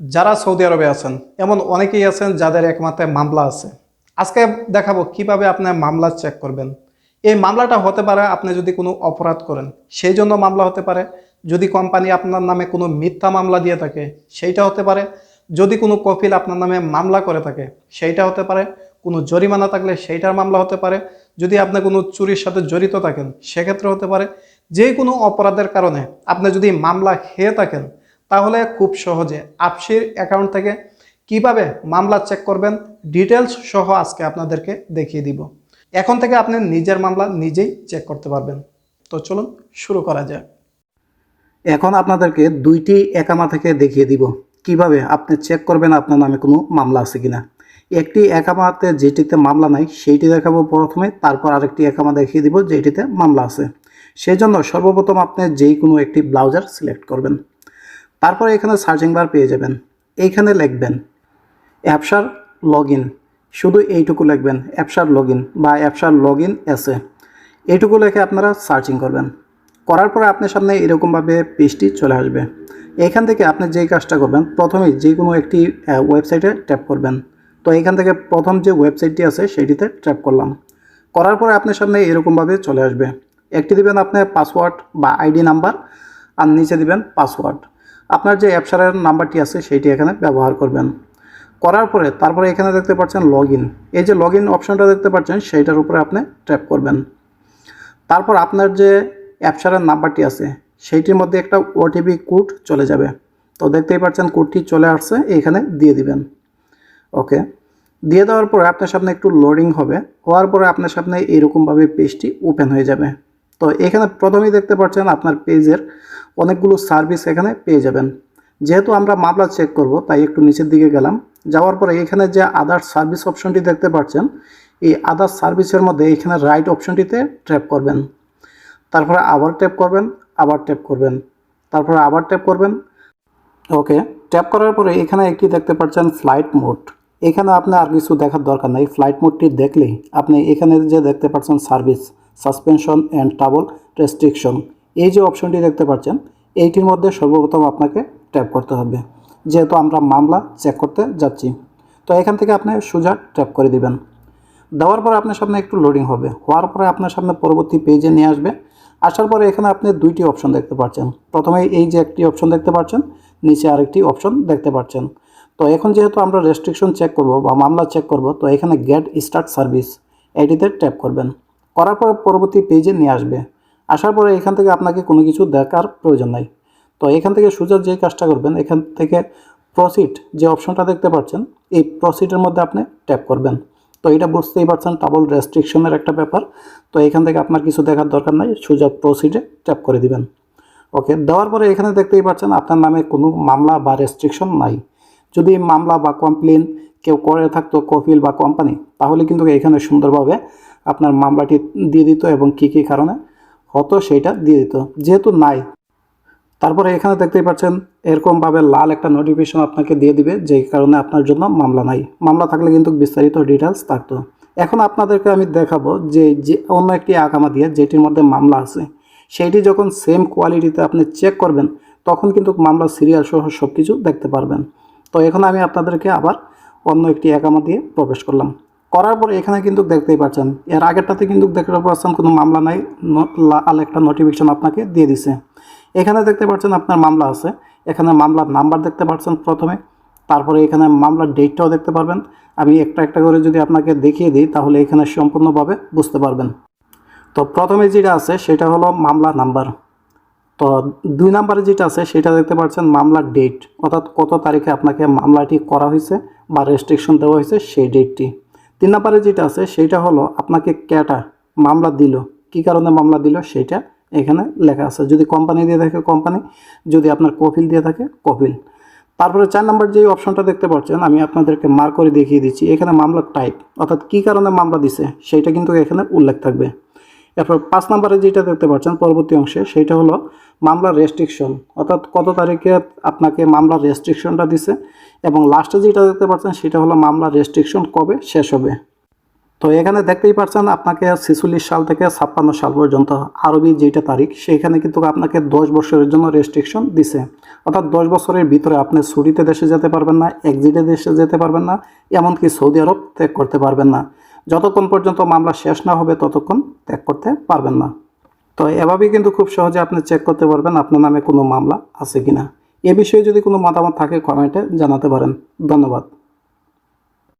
যারা সৌদি আরবে আছেন, এমন অনেকেই আছেন যাদের একমাত্র মামলা আছে। আজকে দেখাবো কীভাবে আপনি মামলা চেক করবেন। এই মামলাটা হতে পারে আপনি যদি কোনো অপরাধ করেন, সেই জন্য মামলা হতে পারে। যদি কোম্পানি আপনার নামে কোনো মিথ্যা মামলা দিয়ে থাকে, সেইটা হতে পারে। যদি কোনো কফিল আপনার নামে মামলা করে থাকে, সেইটা হতে পারে। কোনো জরিমানা থাকলে সেইটার মামলা হতে পারে। যদি আপনি কোনো চুরির সাথে জড়িত থাকেন, সেক্ষেত্রে হতে পারে। যে কোনো অপরাধের কারণে আপনি যদি মামলা খেয়ে থাকেন তাহলে খুব সহজে আপসির অ্যাকাউন্ট থেকে কীভাবে মামলা চেক করবেন ডিটেলস সহ আজকে আপনাদেরকে দেখিয়ে দিব। এখন থেকে আপনি নিজের মামলা নিজেই চেক করতে পারবেন। তো চলুন শুরু করা যাক। এখন আপনাদেরকে দুইটি একামা থেকে দেখিয়ে দিব। কীভাবে আপনি চেক করবেন আপনার নামে কোনো মামলা আছে কিনা। একটি একামাতে যেটিতে মামলা নাই, সেইটি দেখাবো প্রথমে, তারপর আরেকটি একামা দেখিয়ে দিব যেটিতে মামলা আছে। সেই জন্য সর্বপ্রথম আপনি যেই কোনো একটি ব্লাউজার সিলেক্ট করবেন। তারপর এখানে সার্চিং বার পেয়ে যাবেন। এইখানে লিখবেন অ্যাপসার লগ ইন শুধু এইটুকু লিখবেন অ্যাপসার লগ ইন বা অ্যাপসার লগ ইন এসে এইটুকু লিখে আপনারা সার্চিং করবেন। করার পরে আপনার সামনে এরকমভাবে পেজটি চলে আসবে। এখান থেকে আপনি যেই কাজটা করবেন, প্রথমেই যে কোনো একটি ওয়েবসাইটে ট্যাপ করবেন। তো এখান থেকে প্রথম যে ওয়েবসাইটটি আছে সেটিতে ট্যাপ করলাম। করার পরে আপনার সামনে এরকমভাবে চলে আসবে। একটি দিবেন আপনার পাসওয়ার্ড বা আইডি নাম্বার আর নিচে দিবেন পাসওয়ার্ড আপনার যে অ্যাপসারের নাম্বারটি আছে, সেইটি এখানে ব্যবহার করবেন। করার পরে তারপরে এখানে দেখতে পাচ্ছেন লগ এই যে লগ ইন অপশনটা দেখতে পাচ্ছেন, সেইটার উপরে আপনি ট্যাপ করবেন। তারপর আপনার যে অ্যাপসারের নাম্বারটি আছে, সেইটির মধ্যে একটা ওটিপি কোড চলে যাবে। তো দেখতেই পাচ্ছেন কোডটি চলে আসছে, এখানে দিয়ে দিবেন। ওকে। দিয়ে দেওয়ার পরে আপনার সামনে একটু লোডিং হবে। হওয়ার পরে আপনার সামনে এরকমভাবে পেজটি ওপেন হয়ে যাবে। তো এখানে প্রথমেই দেখতে পাচ্ছেন আপনার পেজের অনেকগুলো সার্ভিস এখানে পেয়ে যাবেন। যেহেতু আমরা মামলা চেক করব, তাই একটু নিচের দিকে গেলাম। যাওয়ার পরে এখানে যে আদার সার্ভিস অপশনটি দেখতে পাচ্ছেন, এই আদার সার্ভিসের মধ্যে এখানে রাইট অপশনটিতে ট্র্যাপ করবেন। তারপরে আবার ট্যাপ করবেন, আবার ট্যাপ করবেন। তারপরে আবার ট্যাপ করবেন। ওকে ট্যাপ করার পরে এখানে একটি দেখতে পাচ্ছেন ফ্লাইট মোড এখানে আপনি আর কিছু দেখার দরকার নেই। ফ্লাইট মোডটি দেখলেই আপনি এখানে যে দেখতে পাচ্ছেন service suspension and travel restriction এই যে অপশনটি দেখতে পাচ্ছেন, এইটির মধ্যে সর্বপ্রথম আপনাকে ট্যাপ করতে হবে। যেহেতু আমরা মামলা চেক করতে যাচ্ছি, তো এখান থেকে আপনি সোজা ট্যাপ করে দিবেন। দেওয়ার পরে আপনার সামনে একটু লোডিং হবে। হওয়ার পরে আপনার সামনে পরবর্তী পেজে নিয়ে আসবে। আসার পরে এখানে আপনি দুইটি অপশন দেখতে পাচ্ছেন। প্রথমে এই যে একটি অপশন দেখতে পাচ্ছেন, নিচে আরেকটি অপশন দেখতে পাচ্ছেন। তো এখন যেহেতু আমরা রেস্ট্রিকশন চেক করব বা মামলা চেক করব, তো এখানে গেট স্টার্ট সার্ভিস এটিতে ট্যাপ করবেন। করার পরে পরবর্তী পেজে নিয়ে আসবে। আসার পরে এখান থেকে আপনাকে কোনো কিছু দেখার প্রয়োজন নাই। তো এখান থেকে সোজা যে কাজটা করবেন, এখান থেকে প্রসিড যে অপশনটা দেখতে পাচ্ছেন, এই প্রসিডের মধ্যে আপনি ট্যাপ করবেন। তো এটা বুঝতেই পারছেন ডাবল রেস্ট্রিকশনের একটা ব্যাপার। তো এখান থেকে আপনার কিছু দেখার দরকার নাই সোজা প্রসিডে ট্যাপ করে দিবেন। ওকে দেওয়ার পরে এখানে দেখতেই পাচ্ছেন, আপনার নামে কোনো মামলা বা রেস্ট্রিকশন নাই। যদি মামলা বা কমপ্লেন কেউ করে থাকতো কফিল বা কোম্পানি, তাহলে কিন্তু এখানে সুন্দরভাবে আপনার মামলাটি দিয়ে দিত এবং কী কী কারণে হতো সেইটা দিয়ে দিত। যেহেতু নাই, তারপরে এখানে দেখতেই পাচ্ছেন এরকমভাবে লাল একটা নোটিফিকেশন আপনাকে দিয়ে দিবে যেই কারণে আপনার জন্য মামলা নাই। মামলা থাকলে কিন্তু বিস্তারিত ডিটেলস থাকতো। এখন আপনাদেরকে আমি দেখাবো যে যে অন্য একটি আকামা দিয়ে যেটির মধ্যে মামলা আছে, সেইটি যখন সেম কোয়ালিটিতে আপনি চেক করবেন, তখন কিন্তু মামলা সিরিয়াল সহ সব কিছু দেখতে পারবেন। তো এখন আমি আপনাদেরকে আবার অন্য একটি একামা দিয়ে প্রবেশ করলাম। করার পরে এখানে কিন্তু দেখতেই পাচ্ছেন, এর আগেরটাতে কিন্তু দেখতে পাচ্ছেন কোনো মামলা নাই লাল একটা নোটিফিকেশন আপনাকে দিয়ে দিছে। এখানে দেখতে পাচ্ছেন আপনার মামলা আছে, এখানে মামলার নাম্বার দেখতে পাচ্ছেন প্রথমে, তারপরে এখানে মামলার ডেটটাও দেখতে পারবেন। আমি একটা একটা করে যদি আপনাকে দেখিয়ে দিই, তাহলে এখানে সম্পূর্ণভাবে বুঝতে পারবেন। তো প্রথমে যেটা আছে, সেটা হলো মামলা নাম্বার। তো দুই নাম্বারে যেটা আছে, সেটা দেখতে পাচ্ছেন মামলার ডেট অর্থাৎ কত তারিখে আপনাকে মামলাটি করা হয়েছে বা রেস্ট্রিকশন দেওয়া হয়েছে সেই ডেটটি তিন নাম্বারে যেটা আছে, সেটা হলো আপনাকে ক্যাটা মামলা দিল। কী কারণে মামলা দিল, সেটা এখানে লেখা আছে। যদি কোম্পানি দিয়ে থাকে কোম্পানি যদি আপনার কফিল দিয়ে থাকে, কফিল। তারপরে চার নাম্বার যে অপশনটা দেখতে পাচ্ছেন, আমি আপনাদেরকে মার্ক করে দেখিয়ে দিচ্ছি। এখানে মামলার টাইপ অর্থাৎ কী কারণে মামলা দিছে সেইটা কিন্তু এখানে উল্লেখ থাকবে। এরপর পাঁচ নম্বরে যেটা দেখতে পাচ্ছেন পরবর্তী অংশে, সেইটা হলো মামলার রেস্ট্রিকশন অর্থাৎ কত তারিখে আপনাকে মামলার রেস্ট্রিকশনটা দিছে এবং লাস্টে যেটা দেখতে পাচ্ছেন সেটা হলো মামলার রেস্ট্রিকশন কবে শেষ হবে। তো এখানে দেখতেই পাচ্ছেন আপনাকে ছেচল্লিশ সাল থেকে ছাপ্পান্ন সাল পর্যন্ত আরবি যেটা তারিখ, সেখানে কিন্তু আপনাকে দশ বছরের জন্য রেস্ট্রিকশন দিছে। অর্থাৎ দশ বছরের ভিতরে আপনি ছুটিতে দেশে যেতে পারবেন না এক্সিটে দেশে যেতে পারবেন না, এমনকি সৌদি আরব ত্যাগ করতে পারবেন না। যতক্ষণ পর্যন্ত মামলা শেষ না হবে, ততক্ষণ ত্যাগ করতে পারবেন না। তো এভাবেই কিন্তু খুব সহজে আপনি চেক করতে পারবেন আপনার নামে কোনো মামলা আছে কি না এ বিষয়ে যদি কোনো মতামত থাকে কমেন্টে জানাতে পারেন। ধন্যবাদ।